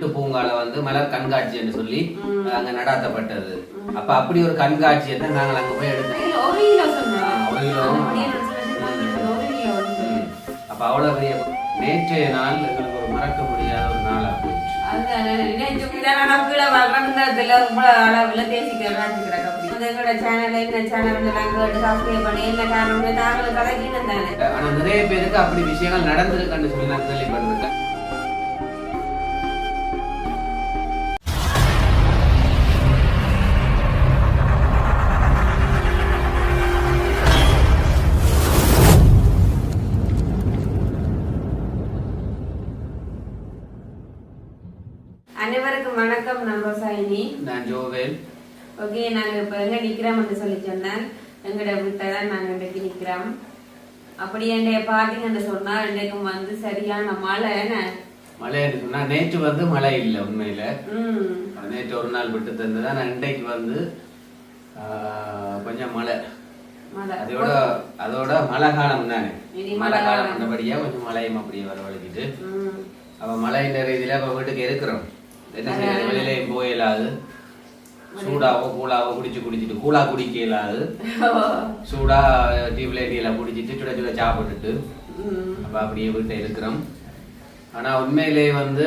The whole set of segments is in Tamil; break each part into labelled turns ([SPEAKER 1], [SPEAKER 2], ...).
[SPEAKER 1] வீட்டு பூங்கால வந்து மலர் கண்காட்சி என்று சொல்லி அங்க நடாத்தப்பட்டது. அப்ப அப்படி ஒரு கண்காட்சியை தான் நாங்கள் அங்க போய் எடுத்தோம்.
[SPEAKER 2] ஒரு கிலோ.
[SPEAKER 1] அப்ப அவ்வளவு பெரிய நேற்றைய நாள் எங்களுக்கு ஒரு மறக்க முடியாத ஒரு நாளா
[SPEAKER 2] அளவுல பேசிக்கிறேன்.
[SPEAKER 1] ஆனா நிறைய பேருக்கு அப்படி விஷயங்கள் நடந்திருக்குன்னு சொல்லி நான் கேள்விப்பட்டிருக்கேன்
[SPEAKER 2] வணக்கம் நான்
[SPEAKER 1] ஜோவேல்.
[SPEAKER 2] ஓகே நாங்க இப்ப எங்க நிக்கிறோம்னு சொல்லி சொன்னேன் எங்கட வீட்டை தான் நாங்க இன்றைக்கு நிக்கிறோம். அப்படி என்னைய பாத்தீங்கன்னு சொன்னா இன்றைக்கும் வந்து சரியான மழை என்ன?
[SPEAKER 1] மழைன்னு சொன்னா நேற்று வந்து மழை இல்லை உண்மையில. நேற்று ஒரு நாள் விட்டு தந்தது ஆனா இன்றைக்கு வந்து கொஞ்சம் மழை.
[SPEAKER 2] மழை.
[SPEAKER 1] அதோட அதோட மழை காலம் தானே மழை
[SPEAKER 2] மழை
[SPEAKER 1] காலம். பண்ணபடியா கொஞ்சம் மழையும் அப்படியே வரவழைக்கிட்டு.
[SPEAKER 2] ம்.
[SPEAKER 1] அப்ப மழை இந்த ரீதியில வீட்டுக்கு இருக்கிறோம். என்ன செய்யறது? வெளியிலையும் சூடாவோ கூழாவோ குடிச்சு குடிச்சிட்டு கூழா குடிக்க இயலாது. சூடா டியூப்லைட் எல்லாம் குடிச்சிட்டு சுட சுட சாப்பிட்டுட்டு அப்ப அப்படியே வீட்டை இருக்கிறோம். ஆனா உண்மையிலேயே வந்து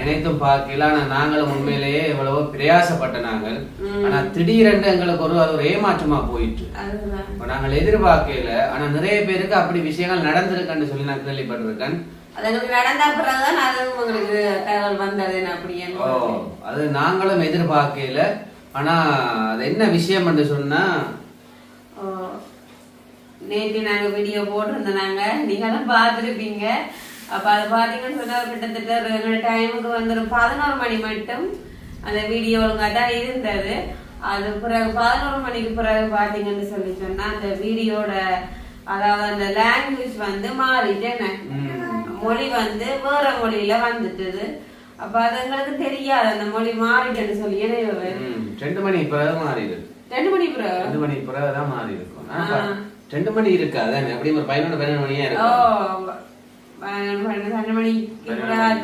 [SPEAKER 1] நினைத்தும் பார்க்கல. ஆனா நாங்களும் உண்மையிலேயே எவ்வளவோ பிரயாசப்பட்ட நாங்கள். ஆனா திடீரென்று எங்களுக்கு ஒரு அது ஒரு ஏமாற்றமா போயிட்டு நாங்கள் எதிர்பார்க்கல. ஆனா நிறைய பேருக்கு அப்படி விஷயங்கள் நடந்திருக்குன்னு சொல்லி நான் கேள்விப்பட்டிருக்கேன்.
[SPEAKER 2] அது எங்களுக்கு நடந்த பிறகுதான் அது உங்களுக்கு தகவல் வந்தது அப்படியே
[SPEAKER 1] ஓ அது நாங்களும் எதிர்பார்க்கல. ஆனா அது என்ன விஷயம் என்று சொன்னா
[SPEAKER 2] நேற்று நாங்க வீடியோ போட்டிருந்தோம் நாங்க. நீங்களும் பார்த்துருப்பீங்க. அப்ப அதை பார்த்தீங்கன்னு சொன்னா கிட்டத்தட்ட எங்களோட டைமுக்கு வந்து ஒரு பதினோரு மணி மட்டும் அந்த வீடியோ ஒழுங்கா தான் இருந்தது. அது பிறகு பதினோரு மணிக்கு பிறகு பார்த்தீங்கன்னு சொல்லி சொன்னா அந்த வீடியோட அதாவது அந்த லாங்குவேஜ் வந்து மாறிட்டேன்னு. மொழி வந்து வேற மொழியில வந்துட்டுது. அப்ப அது எங்களுக்கு தெரியாது. அந்த மொழி மாறிட்டேன்னு சொல்லி.
[SPEAKER 1] ரெண்டு மணி பிறகு மாறி இருக்கு.
[SPEAKER 2] ரெண்டு மணி பிறகு?
[SPEAKER 1] ரெண்டு மணி பிறகு தான் மாறி இருக்கும். ரெண்டு மணி இருக்கு அதான் எப்படி ஒரு பதினொன்று பன்னெண்டு மணியா
[SPEAKER 2] ஓ
[SPEAKER 1] இருக்கும்.
[SPEAKER 2] பன்னெண்டு மணிக்கு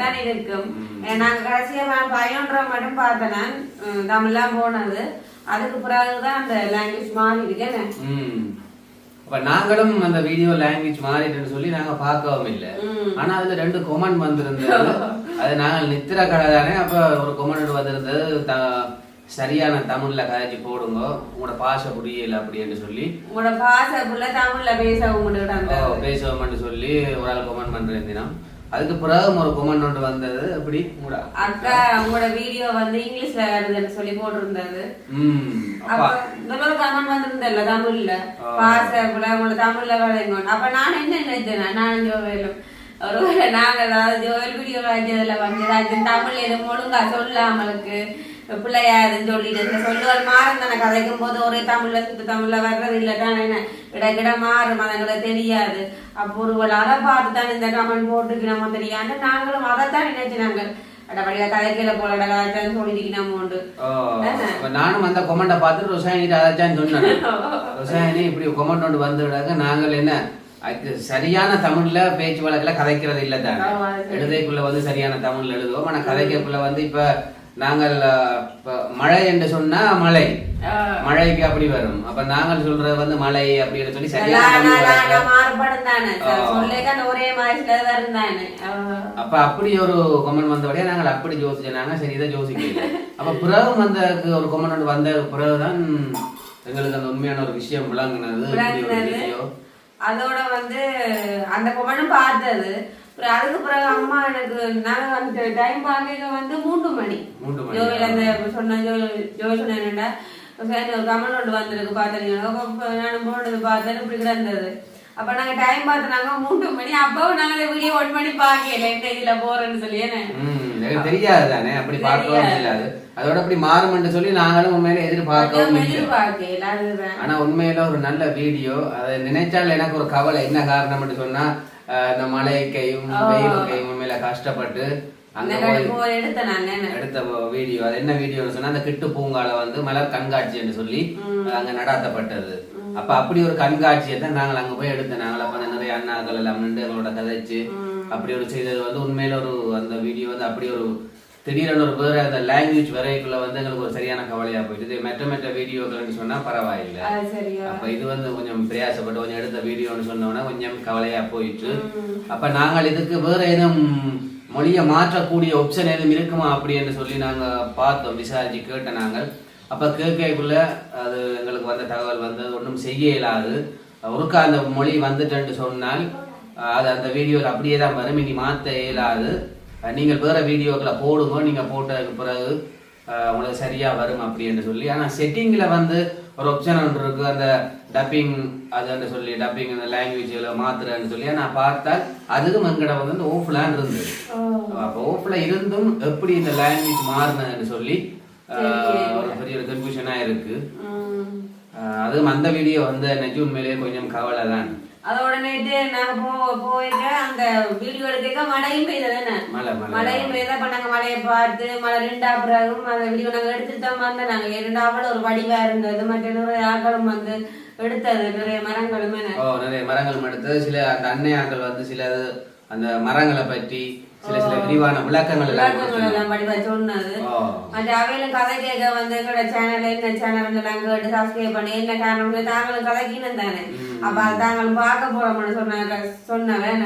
[SPEAKER 2] தான் இருக்கும். நாங்க கடைசியா பதினொன்றரை மட்டும் பார்த்தேன் தமிழ்லாம் போனது. அதுக்கு பிறகுதான் அந்த லாங்குவேஜ் மாறி இருக்கேன்
[SPEAKER 1] ம். அப்ப நாங்களும் அந்த வீடியோ லாங்குவேஜ் மாறிட்டுன்னு சொல்லி நாங்க பார்க்கவும் இல்லை. ஆனா அதுல ரெண்டு கொமெண்ட் வந்திருந்தது. அது நாங்கள் நித்திர கடை தானே அப்ப ஒரு கொமெண்ட் வந்திருந்தது. சரியான தமிழ்ல கதைச்சு போடுங்க. உங்களோட பாஷை புரியல அப்படின்னு சொல்லி.
[SPEAKER 2] உங்களோட பாசை புள்ள தமிழ்ல பேச உங்கள்கிட்ட அந்த
[SPEAKER 1] ஓ, பேசுவோம்னு சொல்லி ஒரு ஆள் கொமெண்ட் பண்றேன் தினம். அதுக்கு பிறகு ஒரு கொமெண்ட் வந்தது. அப்படி
[SPEAKER 2] அக்கா உங்களோட வீடியோ வந்து இங்கிலீஷ்ல வருதுன்னு சொல்லி போட்டிருந்தது. இன்னொரு கமெண்ட் வந்திருந்தல்ல தமிழ்ல. பாச உங்களோட தமிழ்ல வரைங்க அப்ப நான் என்ன நினைச்சேன் நான் ஜோவேலும் ஒருவேளை நாங்க ஏதாவது ஜோவேல் வீடியோ வாங்கியதுல வந்து தமிழ்ல எதுவும் ஒழுங்கா சொல்லாமலுக்கு பிள்ளையாருன்னு சொல்லிட்டு சொல்லுவார் மாறும் தானே கதைக்கும் போது? ஒரே தமிழ்ல சுத்த தமிழ்ல வர்றது இல்லை தானே இடக்கிட மாறும் அதுங்களை தெரியாது. அப்போ ஒருவேளை அதை பார்த்து தான் இந்த கமெண்ட் போட்டுக்கணுமோ தெரியாது. நாங்களும் அதைத்தான் நினைச்சு நாங்கள்
[SPEAKER 1] நானும் அந்த கொமெண்ட பார்த்துட்டு ரொசாயினிட்ட அதாச்சான்னு சொன்னேன். ரொசாயினி இப்படி கொமெண்ட் ஒன்று வந்து விடாக நாங்கள் என்ன சரியான தமிழ்ல பேச்சு வழக்குல கதைக்கிறது இல்ல தானே. எழுதைக்குள்ள வந்து சரியான தமிழ்ல எழுதுவோம். ஆனா கதைக்கக்குள்ள வந்து இப்ப நாங்கள் மழை என்று சொன்னா மழை. மழைக்கு அப்படி வரும். அப்ப நாங்கள் சொல்றது வந்து மழை அப்படின்னு சொல்லி அப்ப அப்படி ஒரு கொமெண்ட் வந்தபடியே நாங்கள் அப்படி யோசிச்சோம். சரி இதை யோசிக்கல அப்ப பிறகு வந்த ஒரு கொமெண்ட் வந்த பிறகுதான் எங்களுக்கு அந்த உண்மையான ஒரு விஷயம் விளங்குனது.
[SPEAKER 2] அதோட வந்து அந்த பொம்மனும் பார்த்தது. அப்புறம் அதுக்கு பிறகு அம்மா எனக்கு நாங்க வந்து டைம் பார்க்க வந்து மூன்று மணி. ஜோவில் அந்த சொன்ன ஜோ ஜோ சொன்னேன்டா கமெண்ட் ஒன்று வந்திருக்கு பார்த்தீங்கன்னா நான் போனது பார்த்தேன் இப்படி கிடந்தது. அப்ப நாங்க டைம் பார்த்தனாங்க மூன்று மணி. அப்பவும் நாங்க வீடியோ ஒன் மணி பார்க்கல எந்த இதுல போறேன்னு சொல்லி.
[SPEAKER 1] எனக்கு தெரியாது தானே அப்படி பார்க்கவும்
[SPEAKER 2] தெரியாது.
[SPEAKER 1] அதோட அப்படி மாறும்னு சொல்லி நாங்களும் உண்மையில எதிர்பார்க்கவும் ஆனா உண்மையில ஒரு நல்ல வீடியோ அதை நினைச்சால் எனக்கு ஒரு கவலை. என்ன காரணம்னு சொன்னா இந்த மழைக்கையும் வெயிலுக்கையும் உண்மையில கஷ்டப்பட்டு அங்க
[SPEAKER 2] எடுத்த
[SPEAKER 1] வீடியோ. அது என்ன வீடியோன்னு சொன்னா அந்த கிட்டு பூங்கால வந்து மலர் கண்காட்சி என்று சொல்லி அங்க நடாத்தப்பட்டது. அப்ப அப்படி ஒரு கண்காட்சியை தான் நாங்கள் அங்க போய் எடுத்தோம் நாங்கள் அப்ப நிறைய அண்ணாக்கள் எல்லாம் நின்று எங்களோட கதைச்சு அப்படி ஒரு செய்தது வந்து உண்மையில ஒரு அந்த வீடியோ வந்து அப்படி ஒரு திடீரென ஒரு வேற அந்த லாங்குவேஜ் வரைக்குள்ள வந்து எங்களுக்கு ஒரு சரியான கவலையா போயிட்டு இது மெட்ட மெட்ட வீடியோக்கள்னு சொன்னா பரவாயில்லை. அப்ப இது வந்து கொஞ்சம் பிரயாசப்பட்டு கொஞ்சம் எடுத்த வீடியோன்னு சொன்னோன்னா கொஞ்சம் கவலையா போயிட்டு. அப்ப நாங்கள் இதுக்கு வேற ஏதும் மொழியை மாற்றக்கூடிய ஆப்ஷன் எதுவும் இருக்குமா அப்படின்னு சொல்லி நாங்க பார்த்தோம். விசாரிச்சு கேட்ட நாங்கள். அப்ப கேட்கக்குள்ள அது எங்களுக்கு வந்த தகவல் வந்து ஒன்றும் செய்ய இயலாது ஒருக்கா அந்த மொழி வந்துட்டேன்னு சொன்னால் அது அந்த வீடியோவில் அப்படியே தான் வரும். இனி மாற்ற இயலாது. நீங்கள் வேற வீடியோக்களை போடுங்க நீங்க போட்டதுக்கு பிறகு உங்களுக்கு சரியா வரும் அப்படின்னு சொல்லி. ஆனா செட்டிங்ல வந்து ஒரு ஆப்ஷன் ஒன்று இருக்கு. அந்த டப்பிங் அதுன்னு சொல்லி டப்பிங் அந்த லாங்குவேஜ்ல மாத்துறேன்னு சொல்லி. நான் பார்த்தால் அதுவும் எங்கட வந்து ஓஃப்லான் இருந்தது. அப்போ ஓஃப்ல இருந்தும் எப்படி இந்த லாங்குவேஜ் மாறினதுன்னு சொல்லி ஒரு பெரிய ஒரு கன்ஃபியூஷனா இருக்கு.
[SPEAKER 2] ம்.
[SPEAKER 1] அஹ், அதுவும் அந்த வீடியோ வந்து எனக்கு உண்மையிலேயே கொஞ்சம் கவலை தான்
[SPEAKER 2] அதோட நேற்று நாங்க போ போயிருக்க அந்த வீடியோ எடுக்க மழையும் பெய்ததானே
[SPEAKER 1] மழை மழை.
[SPEAKER 2] மழையும் பெய்தா இப்ப நாங்க மழையை பார்த்து மழை ரெண்டா பிறகும் அந்த வீடியோ நாங்க எடுத்துட்டு தான் வந்தோம். நாங்க இரண்டாவது ஒரு வடிவா இருந்தது. மற்ற நிறைய ஆக்களும் வந்து எடுத்தது. நிறைய மரங்களும்
[SPEAKER 1] நிறைய மரங்கள் எடுத்து சில அந்த அன்னையாக்கள் வந்து சில அந்த மரங்களை பற்றி சில சில விரிவான விளக்கங்கள் எல்லாம்
[SPEAKER 2] வடிவா சொன்னது. மற்ற அவையிலும் கதை கேட்க வந்து எங்களோட சேனல் என்ன சேனல் நாங்க கேட்டு சப்ஸ்கிரைப் பண்ணி என்ன காரணம் தாங்களும் கதைக்கின்னு தானே. அப்ப அது தாங்களும் பார்க்க போறோம்னு சொன்னாங்க சொன்னவன்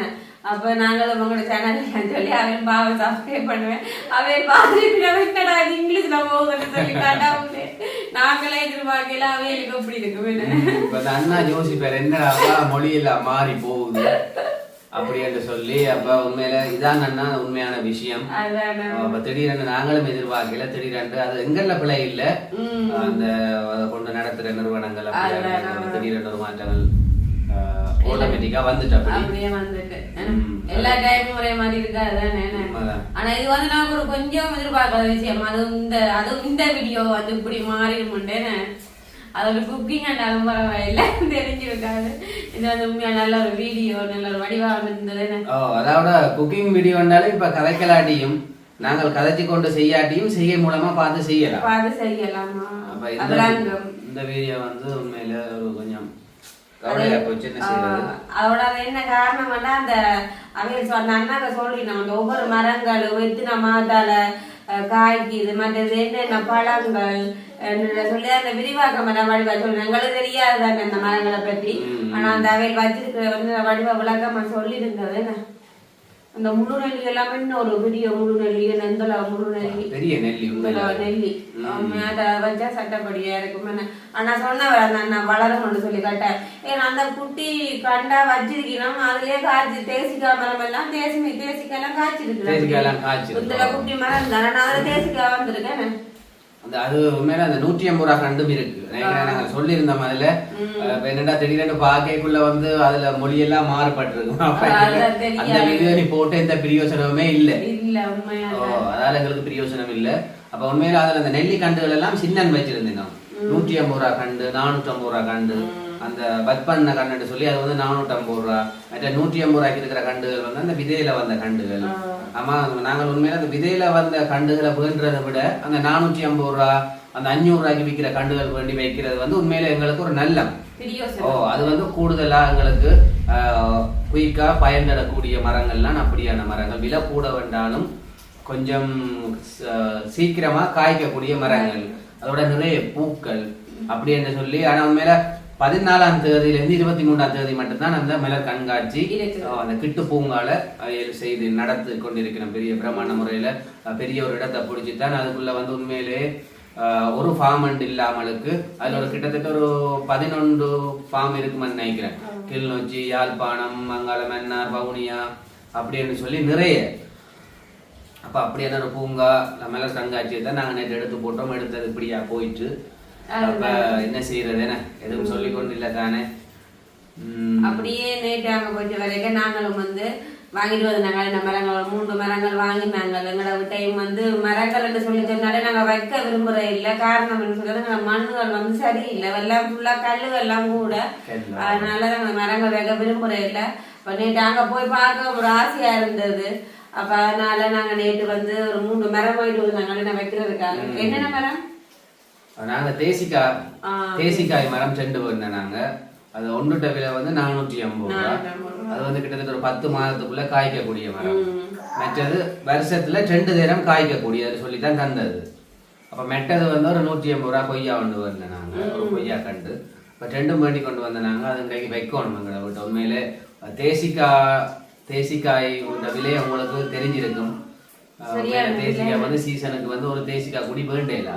[SPEAKER 2] அப்ப நாங்களும் உங்களோட சேனல் சொல்லி அவன் பாவ சப்ஸ்கிரைப் பண்ணுவேன். அவன் என்னடா இது இங்கிலீஷ்ல போகுதுன்னு சொல்லி காட்டாமலே நாங்களே எதிர்பார்க்கல அவைகளுக்கு எப்படி இருக்கும் என்ன?
[SPEAKER 1] இப்ப அண்ணா யோசிப்பார் அப்பா மொழியெல்லாம் மாறி போகுது. அப்படி என்று சொல்லி அப்ப உண்மையில இதான் அண்ணா உண்மையான விஷயம்.
[SPEAKER 2] அதான்.
[SPEAKER 1] அப்ப திடீரென்று நாங்களும் எதிர்பார்க்கல திடீரென்று அது எங்கள்ல பிழை இல்ல. அந்த அதை கொண்டு நடத்துற நிறுவனங்கள் திடீரென்று ஒரு மாற்றங்கள் ஆட்டோமேட்டிக்கா வந்துட்டு அப்படி.
[SPEAKER 2] அப்படியே வந்துட்டு. எல்லா டைமும் ஒரே மாதிரி இருக்காது தானே
[SPEAKER 1] உண்மைதான்.
[SPEAKER 2] ஆனா இது வந்து நமக்கு ஒரு கொஞ்சம் எதிர்பார்க்காத விஷயம். அதுவும் இந்த அதுவும் இந்த வீடியோ வந்து இப்படி மாறிடுமுண்டேன்னு அதோட குக்கிங் அண்டாலும் பரவாயில்ல. தெரிஞ்சிருக்காது. இது வந்து உண்மையா நல்ல ஒரு வீடியோ நல்ல ஒரு வடிவா இருந்ததுன்னு
[SPEAKER 1] ஓ அதோட குக்கிங் வீடியோனாலும் இப்ப கதைக்கலாட்டியும் நாங்கள் கதைச்சு கொண்டு செய்யாட்டியும் செய்கை மூலமா பார்த்து செய்யலாம்.
[SPEAKER 2] பார்த்து செய்யலாமா.
[SPEAKER 1] இந்த வீடியோ வந்து உண்மையில ஒரு கொஞ்சம் போச்சு என்ன
[SPEAKER 2] காரணம்னா அந்த அவங்க சொன்ன அண்ணாக்க சொல்லினோம். அந்த ஒவ்வொரு மரங்களும் எத்தனை மாதால அஹ், காய்க்குது மற்றது என்னென்ன பழங்கள் சொல்லி அந்த விரிவாக்க மரம் வடிவா சொல்லி எங்களுக்கு தெரியாது அந்த மரங்களை பற்றி. ஆனா அந்த அவையில் வச்சிருக்கிற வந்து வடிவ விளக்கமா இருந்தது அந்த முழு நெல்லி எல்லாமே ஒரு வீடியோ முழு நெல்லி நெந்தல முழு நெல்லி
[SPEAKER 1] பெரிய நெல்லி
[SPEAKER 2] நெல்லி. அதை வச்சா சட்டப்படியா இருக்கும். ஆனா சொன்னவர் அண்ணா வளரும்னு சொல்லி கேட்டேன். ஏன்னா அந்த குட்டி கண்டா வச்சிருக்கணும் அதுலயே காய்ச்சி தேசிக்கா மரம் எல்லாம் தேசி தேசிக்காய் எல்லாம் காய்ச்சிருக்கு. இந்த குட்டி மரம் தானே நான் அதுல தேசிக்காய் வந்திருக்கேன்
[SPEAKER 1] அந்த அது உண்மையில அந்த நூற்றி ஐம்பது ரூபா கண்டும் இருக்கு. நாங்க சொல்லியிருந்தோம் அதுல என்னடா திடீர்னு பாக்கைக்குள்ள வந்து அதுல மொழியெல்லாம் மாறுபட்டிருக்கும். அந்த வீடியோ நீ போட்டு எந்த பிரயோசனமுமே இல்ல. அதால எங்களுக்கு பிரயோசனம் இல்ல. அப்ப உண்மையில அதுல அந்த நெல்லி கண்டுகள் எல்லாம் சின்னன் வச்சிருந்தேன். நூற்றி ஐம்பது ரூபா கண்டு நானூற்றி ஐம்பது ரூபா கண்டு அந்த பட் பண்ண கண்டுன்னு சொல்லி அது வந்து நானூற்றி ஐம்பது ரூபா. மற்ற நூற்றி ஐம்பது ரூபாய்க்கு இருக்கிற கண்டுகள் வந்து அந்த விதையில வந்த கண்டுகள். ஆமா நாங்கள் உண்மையில அந்த விதையில வந்த கண்டுகளை வேண்டுறதை விட அந்த நானூற்றி ஐம்பது ரூபா அந்த அஞ்சூறு ரூபாய்க்கு விற்கிற கண்டுகள் வேண்டி வைக்கிறது வந்து உண்மையில எங்களுக்கு ஒரு நல்லம். ஓ அது வந்து கூடுதலா எங்களுக்கு குயிக்கா பயன்படக்கூடிய மரங்கள்லாம் அப்படியான மரங்கள். விலை கூட வேண்டாலும் கொஞ்சம் சீக்கிரமா காய்க்கக்கூடிய மரங்கள். அதோட நிறைய பூக்கள் அப்படி என்று சொல்லி ஆனா உண்மையில பதினாலாம் தேதியில இருந்து இருபத்தி மூன்றாம் தேதி மட்டும்தான் அந்த மலர் கண்காட்சி அந்த கிட்டு பூங்கால செய்து நடத்தி கொண்டிருக்கிறோம் பெரிய பிரமாண்ட முறையில பெரிய ஒரு இடத்தை பிடிச்சித்தான் அதுக்குள்ள வந்து உண்மையிலே ஒரு ஃபார்ம் அண்ட் இல்லாமலுக்கு அதுல ஒரு கிட்டத்தட்ட ஒரு பதினொன்று ஃபார்ம் இருக்குமென்னு நினைக்கிறேன். கிளிநொச்சி யாழ்ப்பாணம் மங்களம் மன்னார் வவுனியா அப்படின்னு சொல்லி நிறைய. அப்ப அப்படியான ஒரு பூங்கா மலர் கண்காட்சியை தான் நாங்க நேற்று எடுத்து போட்டோம். எடுத்தது இப்படியா போயிட்டு அப்ப என்ன செய்யறது என்ன? எதுவும் சொல்லி கொண்டு இல்ல தானே?
[SPEAKER 2] அப்படியே நேற்று அங்க போயிட்டு வரைக்கும் நாங்களும் வந்து வாங்கிட்டு வந்தாங்க இந்த மரங்கள் மூன்று மரங்கள் வாங்கினாங்க எங்களோட டைம் வந்து மரங்கள் என்று சொல்லி சொன்னாலே நாங்க வைக்க விரும்புற இல்ல. காரணம் சொல்றது எங்களோட மண்ணுகள் வந்து சரியில்லை. எல்லாம் ஃபுல்லா கல்லுகள் எல்லாம் கூட. அதனால நாங்க மரங்கள் வைக்க விரும்புற இல்ல. அப்ப நேற்று அங்க போய் பார்க்க ஒரு ஆசையா இருந்தது. அப்ப அதனால நாங்க நேற்று வந்து ஒரு மூன்று மரம் போயிட்டு வந்தாங்க நான் வைக்கிறதுக்காக. என்னென்ன மரம்?
[SPEAKER 1] நாங்க தேசிக்காய். தேசிக்காய் மரம் செண்டு போயிருந்தோம் நாங்க. அது ஒன்றுட்ட விலை வந்து நானூற்றி ஐம்பது ரூபா. அது வந்து கிட்டத்தட்ட ஒரு பத்து மாதத்துக்குள்ள காய்க்கக்கூடிய மரம்.
[SPEAKER 2] ம்.
[SPEAKER 1] மற்றது வருஷத்துல ரெண்டு நேரம் காய்க்கக்கூடியது சொல்லி தான் தந்தது. அப்ப மெட்டது வந்து ஒரு நூற்றி ஐம்பது ரூபா கொய்யா கொண்டு வந்தேன் நாங்க. ஒரு கொய்யா கண்டு. இப்ப ரெண்டும் வேண்டி கொண்டு வந்த நாங்க அது இன்றைக்கு வைக்கணும் எங்களை விட்டு. உண்மையிலே தேசிக்காய் தேசிக்காய் உள்ள விலை உங்களுக்கு தெரிஞ்சிருக்கும். தேசிக்காய் வந்து சீசனுக்கு வந்து ஒரு தேசிக்காய் குடி வேண்டேல.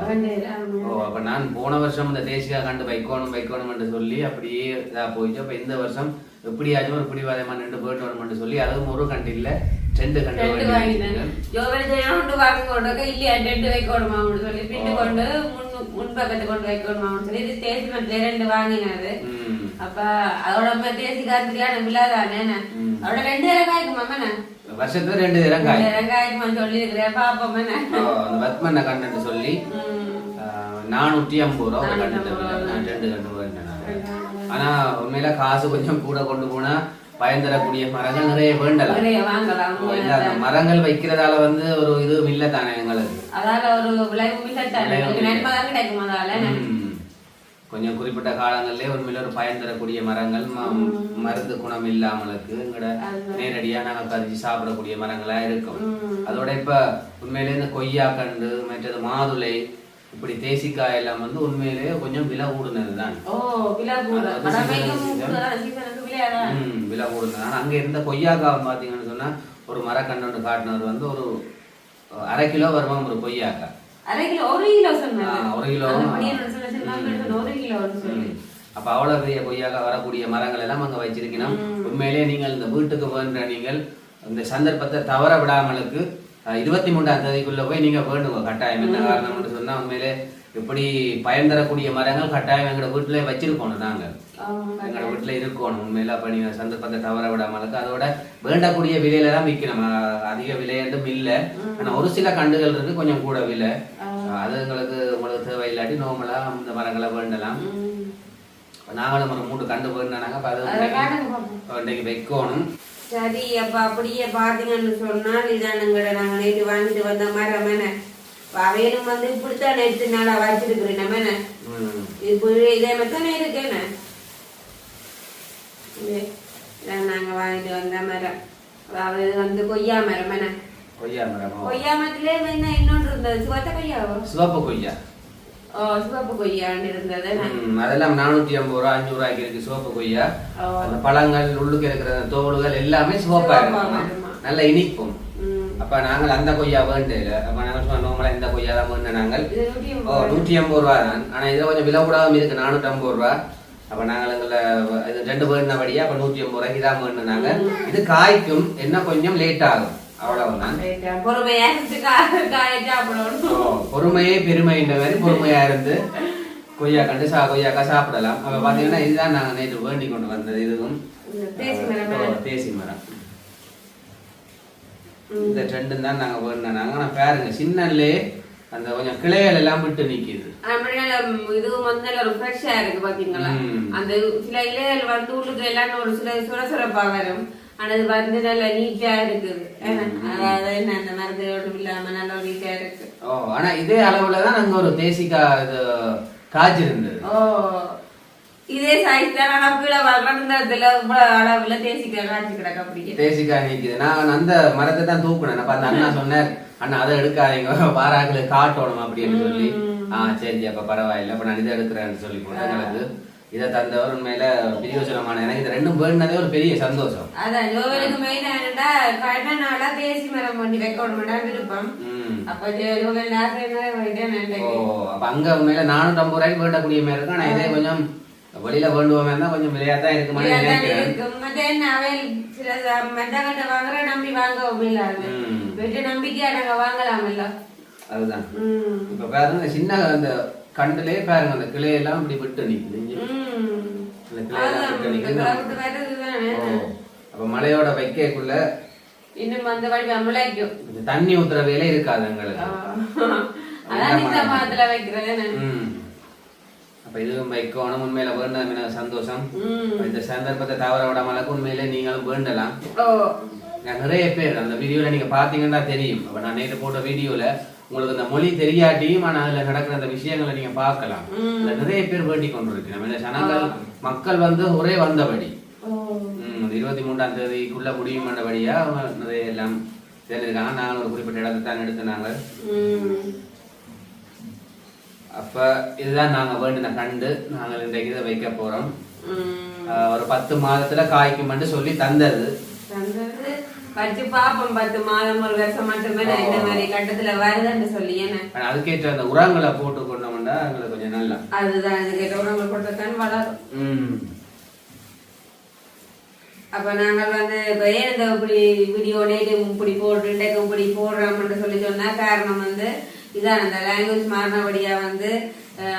[SPEAKER 1] ஓ அப்ப நான் போன வருஷம் இந்த தேசிக்காய் கண்டு வைக்கணும் வைக்கணும் என்று சொல்லி அப்படியே இதா அப்ப இந்த வருஷம் எப்படியாச்சும் ஒரு பிடிவாதமா நின்று போயிட்டு வரணும்னு சொல்லி அதுவும் ஒரு கண்டு இல்ல ரெண்டு கண்டு
[SPEAKER 2] இல்லையா? ரெண்டு வைக்கணுமாம்னு சொல்லி பிட்டு கொண்டு முன் முன்பக்கத்து கொண்டு வைக்கணுமாம்னு சொல்லி இது தேசி மரத்துல ரெண்டு வாங்கினது.
[SPEAKER 1] ம்.
[SPEAKER 2] அப்ப அதோட அம்மா தேசி காத்திரியான விழாதானே. அதோட ரெண்டு இடம்
[SPEAKER 1] வருஷத்துல ரெண்டு தரம் காய்
[SPEAKER 2] வெங்காயக்குமான்னு சொல்லி இருக்கிறேன் பாப்போமே
[SPEAKER 1] அந்த வத்மன்ன கண்டு சொல்லி நானூற்றி ஐம்பது ரூபா நான் ரெண்டு வாங்கினேன் நான். ஆனா உண்மையில காசு கொஞ்சம் கூட கொண்டு போனா பயன் தரக்கூடிய மரங்கள் நிறைய வேண்டலாம். மரங்கள் வைக்கிறதால வந்து ஒரு இதுவும் இல்ல தானே எங்களுக்கு.
[SPEAKER 2] அதால ஒரு விளைவு கிடைக்கும் அதால.
[SPEAKER 1] கொஞ்சம் குறிப்பிட்ட காலங்களிலே உண்மையில ஒரு பயன் தரக்கூடிய மரங்கள் மருந்து குணம் இல்லாமலுக்கு எங்கட நேரடியா நாங்க பறிச்சு சாப்பிடக்கூடிய மரங்களா இருக்கும். அதோட இப்ப உண்மையிலே இந்த கொய்யா கண்டு மற்றது மாதுளை இப்படி தேசிக்காய் எல்லாம் வந்து உண்மையிலேயே கொஞ்சம் விலை கூடுனது தான்
[SPEAKER 2] ஓ விழா கூட
[SPEAKER 1] அது
[SPEAKER 2] கடமைக்கும்
[SPEAKER 1] season
[SPEAKER 2] கூடுதலா? சீசனுக்கு விளையாதான்
[SPEAKER 1] ம், விலை கூடுனது ஆனா அங்க இருந்த கொய்யாக்காய் பாத்தீங்கன்னு சொன்னா ஒரு மரக்கண்ணோட காட்டினவர் வந்து ஒரு அரை கிலோ வருவாங்க ஒரு கொய்யாக்காய்
[SPEAKER 2] அரை கிலோ ஒரு கிலோ சொன்னாங்க.
[SPEAKER 1] ஒரு கிலோ.
[SPEAKER 2] ஒரு சொல்லி
[SPEAKER 1] அப்ப அவ்வளவு பெரிய கொய்யாக வரக்கூடிய மரங்கள் எல்லாம் அங்க வச்சிருக்கணும் உண்மையிலேயே நீங்கள் இந்த வீட்டுக்கு வேண்ட நீங்கள் இந்த சந்தர்ப்பத்தை தவற விடாமலுக்கு இருபத்தி மூன்றாம் தேதிக்குள்ள போய் நீங்க வேண்டுங்க. கட்டாயம் என்ன காரணம்னு சொன்னா உண்மையிலே இப்படி பயன் தரக்கூடிய மரங்கள் கட்டாயம் எங்களோட வீட்டுல வச்சிருக்கணும் நாங்க எங்களோட வீட்டுல இருக்கணும். உண்மையில அப்ப நீங்க சந்தர்ப்பத்தை தவற விடாமலுக்கு அதோட வேண்டக்கூடிய விலையில தான் விற்கணும் அதிக விலையென்றும் இல்ல. ஆனா ஒரு சில கண்டுகள் இருக்கு கொஞ்சம் கூட விலை. அது எங்களுக்கு உங்களுக்கு தேவையில்லாட்டி நார்மலா இந்த மரங்களை வேண்டலாம். நாங்களும் ஒரு மூணு கண்டு போயிருந்தாங்க அப்ப அது வைக்கணும்.
[SPEAKER 2] சரி அப்ப அப்படியே பாத்தீங்கன்னு சொன்னால் இதானுங்கட நாங்க நேற்று வாங்கிட்டு வந்த மரம் என்ன? அவையிலும் வந்து இப்படித்தான் எடுத்து நாளா வச்சிருக்கிறேன் நம்ம என்ன. இப்போ இதே மாதிரி தானே இருக்கு என்ன? இது, இதான் நாங்க வாங்கிட்டு வந்த மரம். இது வந்து கொய்யா மரம் என்ன?
[SPEAKER 1] கொய்யா மரமோ
[SPEAKER 2] கொய்யா மரத்திலே என்ன இன்னொன்று இருந்தது சிவத்த கொய்யாவோ
[SPEAKER 1] சிவப்பு கொய்யா
[SPEAKER 2] சிவப்பு கொய்யான்னு இருந்தது
[SPEAKER 1] அதெல்லாம் நானூத்தி ஐம்பது ரூபா அஞ்சு ரூபாய்க்கு இருக்கு சிவப்பு கொய்யா. அந்த பழங்கள் உள்ளுக்கு இருக்கிற தோடுகள் எல்லாமே சிவப்பா இருக்கும்? நல்ல இனிப்பும்
[SPEAKER 2] ம்.
[SPEAKER 1] அப்ப நாங்கள் அந்த கொய்யா வேண்டல அப்ப நாங்கள் நார்மலா இந்த கொய்யா தான் வேண்ட நாங்கள்
[SPEAKER 2] நூற்றி
[SPEAKER 1] நூற்றி ஐம்பது ரூபா தான் ஆனா இதுல கொஞ்சம் விலை கூடாம இருக்கு நானூற்றி ஐம்பது ரூபா அப்ப நாங்கள் எங்களை இது ரெண்டு வேண்டினபடியா அப்ப நூற்றி ஐம்பது ரூபாய்க்கு தான் வேண்டினாங்க இது காய்க்கும் என்ன கொஞ்சம் லேட் ஆகும் அவ்வளவுதான்.
[SPEAKER 2] பொறுமையா
[SPEAKER 1] பொறுமையே பெருமைன்ற மாதிரி பொறுமையா இருந்து கொய்யா கண்டு சா கொய்யாக்கா சாப்பிடலாம். அப்ப பாத்தீங்கன்னா இதுதான் நாங்க நேற்று வேண்டி கொண்டு வந்தது இதுவும்.
[SPEAKER 2] தேசி மரம்
[SPEAKER 1] இந்த ரெண்டும் தான் நாங்க வேண்டினாங்க ஆனா பாருங்க சின்னல்லே அந்த கொஞ்சம் கிளைகள் எல்லாம் விட்டு நிக்குது.
[SPEAKER 2] இதுவும் வந்து ஒரு ஃப்ரெஷ்ஷா இருக்கு பாத்தீங்களா. அந்த சில இலைகள் வந்து உள்ளுக்கு எல்லாம் ஒரு சில சுரசுரப்பா வரும். ஆனா இது வந்து நல்ல நீட்டா இருக்குது அதாவது அந்த மருந்துகளும் இல்லாம நல்ல நீட்டா இருக்கு.
[SPEAKER 1] ஓ ஆனா இதே அளவுல தான் அங்க ஒரு தேசிக்கா இது காய்ச்சி இருந்தது.
[SPEAKER 2] ஓ இதே சைஸ் தான் ஆனா கீழே வளர்ந்ததுல இவ்வளவு அளவுல தேசிக்காய் காய்ச்சி கிடக்கு அப்படியே
[SPEAKER 1] தேசிக்காய் நிக்குது. நான் அந்த மரத்தை தான் தூக்குனேன். அப்ப அந்த அண்ணா சொன்னார் அண்ணா அதை எடுக்காதீங்க. பாராக்களை காட்டணும் அப்படின்னு சொல்லி. ஆ சரி அப்ப பரவாயில்ல. அப்ப நான் இதை எடுக்கிறேன்னு சொல்லி போட்டேன் எனக்கு இதை தந்தவர் உண்மையில பிரியோசனமான எனக்கு இது ரெண்டும் வேணுனதே ஒரு பெரிய சந்தோஷம்.
[SPEAKER 2] அதான் ஜோவலுக்கு மெயின் என்னடா கடை நாளா தேசி மரம் பண்ணி வைக்கணும்டா விருப்பம். அப்ப ஜோவல் போயிட்டேன்
[SPEAKER 1] ஓ அப்ப அங்க உண்மையில நானூத்தி ஐம்பது ரூபாய்க்கு வேண்டக்கூடிய மாதிரி இருக்கும். ஆனா இதே கொஞ்சம் வெளியில வேண்டுவோமே தான் கொஞ்சம் விலையாத்தான் இருக்குமான்னு நினைக்கிறேன்.
[SPEAKER 2] சில மெட்டகட்ட வாங்குற நம்பி வாங்கவும் இல்லாது
[SPEAKER 1] ம்.
[SPEAKER 2] வெட்டு நம்பிக்கையா நாங்க வாங்கலாம்ல
[SPEAKER 1] அதுதான். இப்ப பாருங்க சின்ன அந்த கண்டுலே பாருங்க அந்த கிளையெல்லாம் இப்படி விட்டு நிக்குது. கிளையெல்லாம் விட்டு அப்ப மழையோட வைக்கக்குள்ள
[SPEAKER 2] இன்னும் அந்த வழி முளைக்கும்
[SPEAKER 1] தண்ணி ஊத்துற வேலை இருக்காது எங்களுக்கு. அப்ப இதுவும் வைக்கணும் உண்மையில வேண்டாம் எனக்கு சந்தோஷம். இந்த சந்தர்ப்பத்தை தவற விடாமலுக்கு உண்மையிலே நீங்களும் வேண்டலாம். நிறைய பேர் அந்த வீடியோல நீங்க பாத்தீங்கன்னா தெரியும். அப்ப நான் நேற்று போட்ட வீடியோல உங்களுக்கு அந்த மொழி தெரியாட்டியும் ஆனா அதுல நடக்கிற அந்த விஷயங்களை நீங்க பார்க்கலாம். நிறைய பேர் வேண்டி கொண்டு இருக்கு நம்ம இந்த ஜனங்கள் மக்கள் வந்து ஒரே வந்தபடி. இந்த இருபத்தி மூன்றாம் தேதிக்குள்ள முடியும் பண்ணபடியா நிறைய எல்லாம் தெரிஞ்சிருக்காங்க நாங்களும் ஒரு குறிப்பிட்ட இடத்தை தான் எடுத்து நாங்கள்
[SPEAKER 2] ம்.
[SPEAKER 1] அப்ப இதுதான் நாங்க வேண்டின கண்டு. நாங்கள் இன்றைக்கு இதை வைக்க போறோம். ஒரு பத்து மாதத்துல காய்க்கும்னு சொல்லி தந்தது.
[SPEAKER 2] வச்சு பாப்போம் பத்து மாதம் ஒரு வருஷம் மட்டுமே நான் இந்த மாதிரி கட்டத்துல வருதுன்னு சொல்லி
[SPEAKER 1] ஆனா அதுக்கேற்ற அந்த உரங்களை போட்டு கொண்டோம்னா எங்களுக்கு கொஞ்சம் நல்லா.
[SPEAKER 2] அதுதான் கேட்ட உடம்பு போட்டுத்தான் வளரும். அப்ப நாங்கள் வந்து இப்ப ஏன் இந்த இப்படி வீடியோ நேற்று இப்படி போட்டு இன்றைக்கு இப்படி போடுறோம்னு சொல்லி சொன்னா காரணம் வந்து இதான் அந்த லாங்குவேஜ் மாறினபடியா வந்து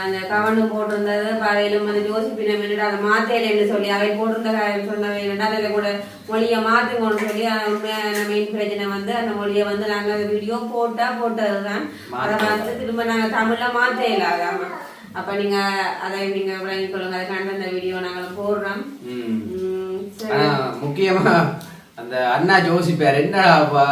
[SPEAKER 2] அந்த கவனு போட்டிருந்தது பழையிலும் வந்து யோசிப்பினம் என்னடா அதை மாத்தேன்னு சொல்லி அவை போட்டிருந்த சொன்னவை என்னடா அதில் கூட மொழியை மாற்றுங்கன்னு சொல்லி அது உண்மையான மெயின் பிரச்சனை வந்து அந்த மொழியை வந்து நாங்கள் வீடியோ போட்டா போட்டதுதான். அதை வந்து திரும்ப நாங்கள் தமிழ்ல மாற்ற இல்லாதாம அப்ப நீங்க அதை நீங்க விளங்கிக் கொள்ளுங்க அதுக்காண்ட அந்த வீடியோ நாங்கள் போடுறோம்.
[SPEAKER 1] ம். அந்த அண்ணா ஜோசிப்பார். என்னடாப்பா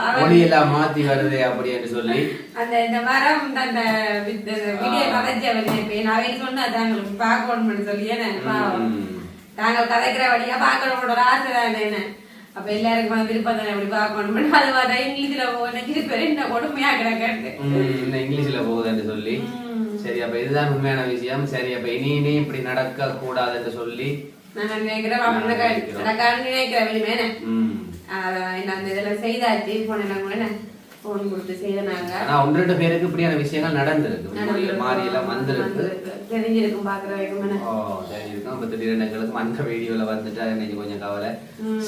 [SPEAKER 2] அவர்
[SPEAKER 1] மொழியெல்லாம் மாத்தி வருது அப்படின்னு சொல்லி.
[SPEAKER 2] அந்த இந்த மரம் அந்த வீடியோ கதைச்ச வச்சிருப்பேன் நான் சொன்னா தாங்களுக்கு பார்க்கணும்னு சொல்லி. தாங்கள் கதைக்கிற வழியா பார்க்கணும் ஒரு ஆசை தானே என்ன அப்ப எல்லாருக்கும் விருப்பம் தானே அப்படி பார்க்கணும் அது வர இங்கிலீஷ்ல போன திருப்பி என்ன? கொடுமையா கிடக்கு
[SPEAKER 1] ம், இந்த இங்கிலீஷ்ல போகுதுன்னு சொல்லி. சரி அப்ப இதுதான் உண்மையான விஷயம். சரி அப்ப இனி இனி இப்படி நடக்க கூடாதுன்னு சொல்லி
[SPEAKER 2] நான் நினைக்கிறேன்? நடக்கான்னு நினைக்கிறேன். வெளியே என்ன அந்த இதெல்லாம் செய்தாச்சு. போன கூட என்ன போன் கொடுத்து செய்தாங்க
[SPEAKER 1] ஆனா ஒன்று ரெண்டு பேருக்கு இப்படியான விஷயங்கள் நடந்திருக்கு. மாறி எல்லாம் வந்திருக்கு.
[SPEAKER 2] தெரிஞ்சிருக்கும் பாக்குற என்ன
[SPEAKER 1] ஓ சரி இருக்கும் இப்ப திடீர்னு எங்களுக்கும் அந்த வீடியோல வந்துட்டா இன்னைக்கு கொஞ்சம் கவலை.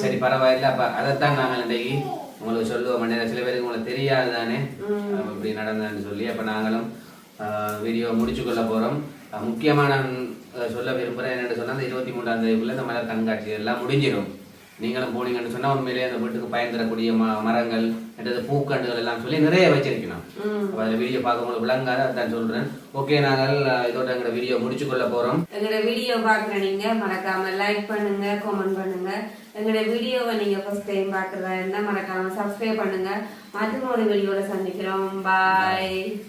[SPEAKER 1] சரி பரவாயில்ல. அப்ப அதைத்தான் நாங்கள் இன்னைக்கு உங்களுக்கு சொல்லுவோம். சில பேருக்கு உங்களுக்கு தெரியாது தானே. இப்படி நடந்ததுன்னு சொல்லி அப்ப நாங்களும் வீடியோ முடிச்சு கொள்ள போறோம். அஹ் முக்கியமா நான் அஹ் சொல்ல விரும்புறேன் என்னன்னு சொன்னா அந்த இருபத்தி மூன்றாம் தேதிக்குள்ள இந்த மலர் கண்காட்சி எல்லாம் முடிஞ்சிடும். நீங்களும் போனீங்கன்னு சொன்னா உண்மையிலேயே அந்த வீட்டுக்கு பயன் தரக்கூடிய ம- மரங்கள் மற்றது பூக்கண்டுகள் எல்லாம் சொல்லி நிறைய வச்சிருக்கணும். அப்ப அதில் வீடியோ பார்க்கும்போது விளங்காத அதான் சொல்றேன். ஓகே நாங்கள் இதோட எங்களோட வீடியோ முடிச்சு கொள்ள போறோம்.
[SPEAKER 2] எங்களோட வீடியோ பார்க்குற நீங்க மறக்காம லைக் பண்ணுங்க கமெண்ட் பண்ணுங்க. எங்களோட வீடியோவை நீங்க ஃபர்ஸ்ட் டைம் பார்க்குறதா இருந்தா மறக்காம சப்ஸ்கிரைப் பண்ணுங்க. மற்றும் ஒரு வீடியோல சந்திக்கிறோம். பாய்